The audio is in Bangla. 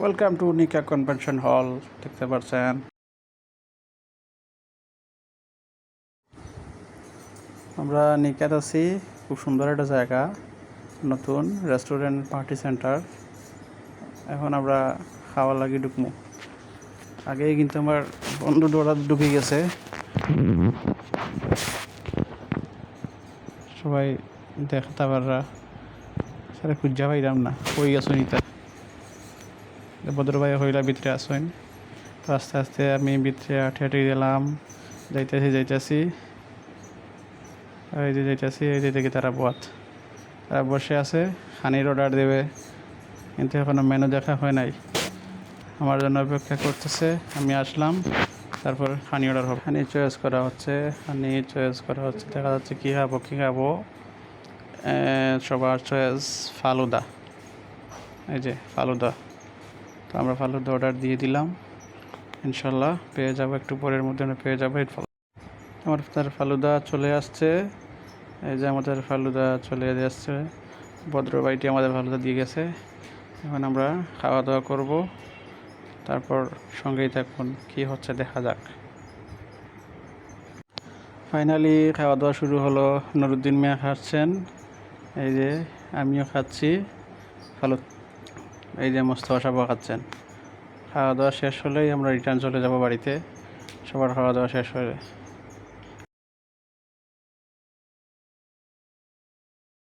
ওয়েলকাম টু নিকা কনভেনশন হল দেখতে পাচ্ছেন আমরা নিকাত আছি। খুব সুন্দর একটা জায়গা। নতুন রেস্টুরেন্ট পার্টি সেন্টার এখন আমরা খাওয়া লাগি ঢুকমু। আগেই কিন্তু আমার বন্ধু ডোরা ঢুকে গেছে। সবাই দেখতে পাররা সারে খুঁজা পাইলাম না। কই গেছো নিতা? ভদ্র ভাই হইলা ভিতরে আসেন তো আস্তে আস্তে আমি ভিতরে আটে আটে গেলাম যাইতেছি যাইতেছি। এই যে যাইতেছি, এই যে দেখি তারা বত তারা বসে আছে, হানির অর্ডার দেবে। কিন্তু এখনও মেনু দেখা হয় নাই। আমার জন্য অপেক্ষা করতেছে, আমি আসলাম। তারপর হানি অর্ডার হবে। হানি চয়েস করা হচ্ছে হানি চয়েস করা হচ্ছে। দেখা যাচ্ছে কী খাব কী খাব। সবার চয়েস ফালুদা। এই যে, ফালুদা। তো আমরা ফালুদা অর্ডার দিয়ে দিলাম। ইনশাল্লাহ পেয়ে যাব, একটু পরের মধ্যে আমরা পেয়ে যাব ফালুদা আমার তার ফালুদা চলে আসছে। এই যে আমাদের ফালুদা চলে আসছে ভদ্র বাড়িটি আমাদের ফালুদা দিয়ে গেছে। এখন আমরা খাওয়া দাওয়া করব। তারপর সঙ্গেই থাকুন, কি হচ্ছে দেখা যাক। ফাইনালি খাওয়া দাওয়া শুরু হলো। নুরুদ্দিন মিয়া খাচ্ছেন। এই যে আমিও খাচ্ছি। ফালু এই যে মোস্তফা সাহেব খাচ্ছেন। খাওয়া দাওয়া শেষ হলেই আমরা রিটার্ন চলে যাব বাড়িতে। সবার খাওয়া দাওয়া শেষ হলে